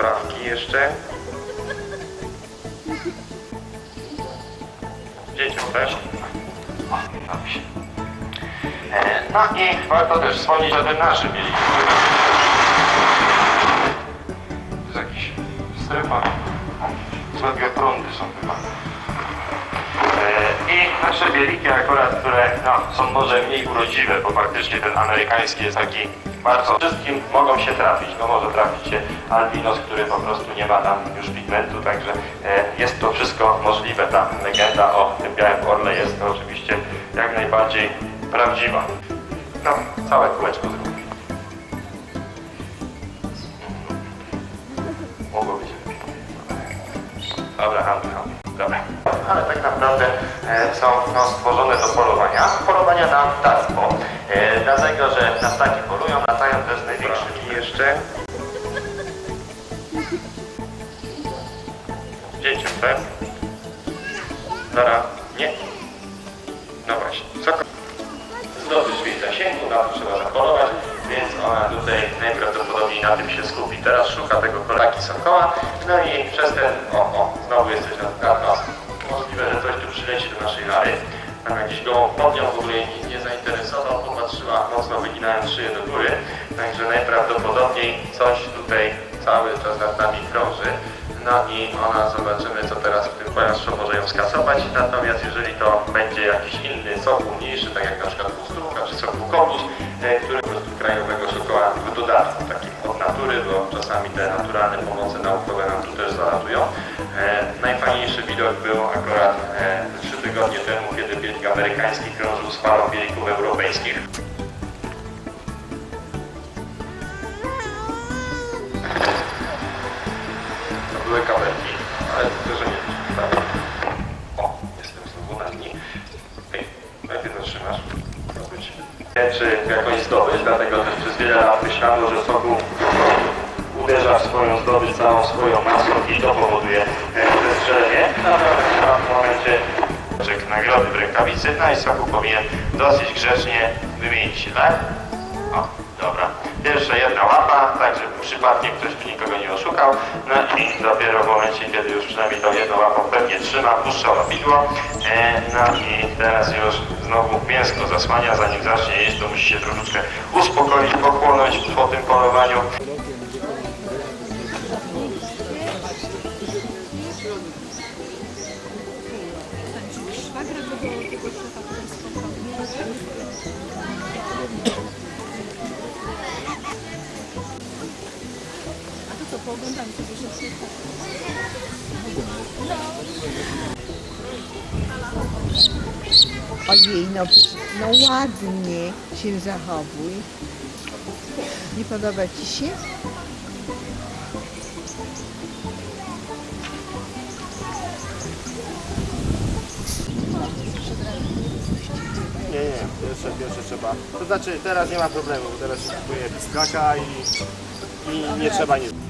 sprawki jeszcze. Dzieciom też. No i warto też wspomnieć o tym naszym mieli. To jest jakiś strefa. O, Złe prądy są chyba. E, I nasze bieliki akurat, które no, są może mniej urodziwe, bo faktycznie ten amerykański jest taki bardzo wszystkim mogą się trafić. No może trafić się albinos, który po prostu nie ma tam już pigmentu, także e, jest to wszystko możliwe. Ta legenda o tym białym orle jest to oczywiście jak najbardziej prawdziwa. No, całe kółeczko zrobię. Mogło być. Dobra, handel, handel. Dobra. Ale tak naprawdę e, są no, stworzone do polowania. Polowania na ptactwo. Dlatego, że na ptaki polują, latają też największymi jeszcze. Dzieciom, tak? Dobra, nie. No właśnie. Co? Zdobycz w zasięgu, na to trzeba zapolować, więc ona tutaj najprawdopodobniej na tym się skupi. Teraz szuka tego kolaki sokoła, no i przez ten, o, o, znowu jesteś na, na. Możliwe, że coś tu przyleci do naszej lary. Tam jakiś gołąb podnią, w ogóle mocno wyginając szyję do góry, także najprawdopodobniej coś tutaj cały czas nad nami krąży. No i ona zobaczymy, co teraz w tym pojazdrzu może ją skasować. Natomiast jeżeli to będzie jakiś inny sokół mniejszy, tak jak na przykład pustówka czy sokół kobus, e, który po prostu krajowego szokoła w dodatku takim od natury, bo czasami te naturalne pomoce naukowe nam tu też zalatują. E, najfajniejszy widok był akurat e, trzy tygodnie temu, kiedy bielik amerykański krążył z parą bielików europejskich. Czy jakąś zdobycz, dlatego też przez wiele lat myślano, że soku uderza w swoją zdobycz całą swoją masą i to powoduje e, zestrzelenie. Naprawdę chyba w momencie czek nagrody w rękawicy, no i soku powinien dosyć grzecznie wymienić się, tak? O, dobra. Pierwsza jedna łapa, tak żeby przypadkiem ktoś tu nikogo nie oszukał. No i dopiero w momencie, kiedy już przynajmniej tą jedną łapą pewnie trzyma, puszcza łapidło. E, no i teraz już znowu mięsko zasłania, zanim zacznie jeść, to musi się troszeczkę uspokoić, pochłonąć po tym polowaniu. Ojej, no, no ładnie się zachowuj. Nie podoba ci się? Nie, nie, pierwsze, pierwsze trzeba. To znaczy teraz nie ma problemu, teraz się kupuje i, i nie trzeba nic.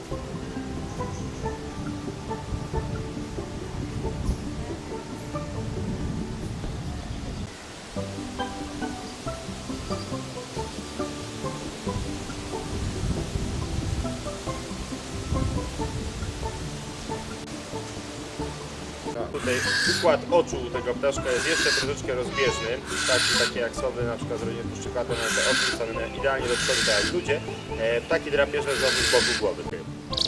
Tutaj układ oczu tego ptaszka jest jeszcze troszeczkę rozbieżny. Ptaki takie jak sowy, na przykład z rodziny puszczykate, mają te oczy ustawione idealnie do przodu, tak jak ludzie. E, ptaki drapieżne znowu z boku głowy.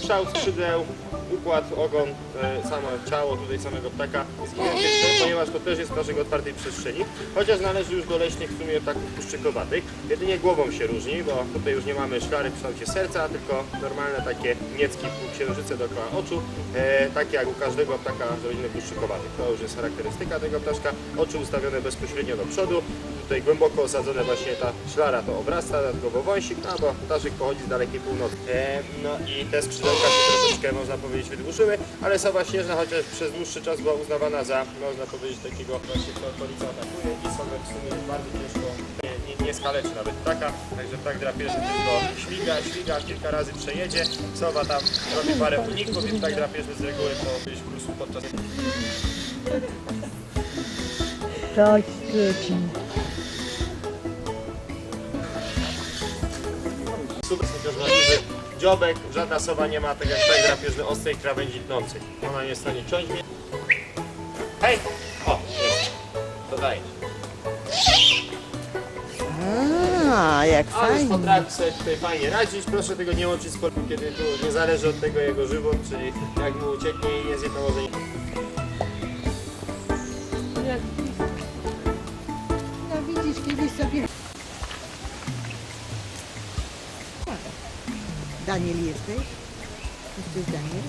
Kształt skrzydeł, układ, ogon, e, samo ciało tutaj samego ptaka identyczny, ponieważ to też jest ptaszek otwartej przestrzeni, chociaż należy już do leśnych w sumie ptaków puszczykowatych. Jedynie głową się różni, bo tutaj już nie mamy szklary w kształcie serca, tylko normalne takie niecki półksiężyce dookoła oczu, e, takie jak u każdego ptaka z rodziny puszczykowatych. To już jest charakterystyka tego ptaszka. Oczy ustawione bezpośrednio do przodu, tutaj głęboko osadzone właśnie ta szklara to obrasta, dodatkowo wąsik, no bo ptaszek pochodzi z dalekiej północy. E, no i te skrzydełka się troszeczkę, można powiedzieć, wydłużyły, ale sowa śnieżna, chociaż przez dłuższy czas była uznawana za, można powiedzieć, takiego właśnie co okolica atakuje i sowę w sumie bardzo ciężko nie, skaleczy nawet ptaka, także ptak drapieżny tylko śmiga, śmiga, kilka razy przejedzie, sowa tam robi parę uników i ptak drapieżny z reguły to gdzieś po prostu podczas. Dziobek, żadna sowa nie ma, tak jak ten drapieżny, ostrej krawędzi tnącej. Ona nie jest w stanie ciąć mnie. Hej! O, jest. Dodaję. A, jak Ale fajnie. potrafi sobie tutaj fajnie radzić. Proszę tego nie łączyć z kolem, kiedy tu nie zależy od tego jego żywot, czyli jak mu ucieknie i jest jedno może No widzisz, kiedyś sobie... Daniel jesteś? Jesteś Daniel?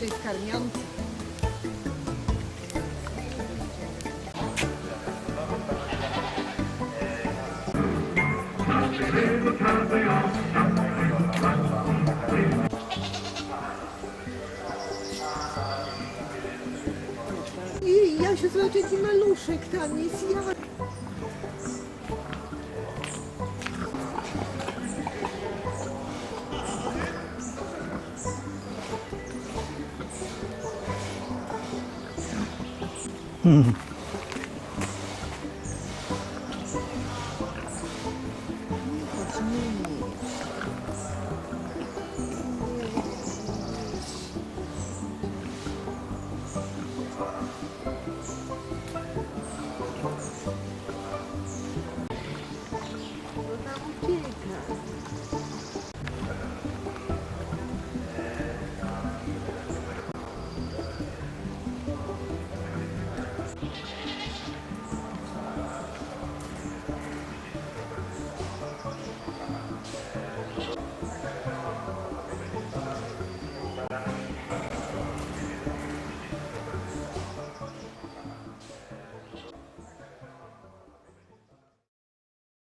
Jeszcze jest karmiący. I ja się zobaczę, jaki maluszek tam jest. Ja... うん。Thank you.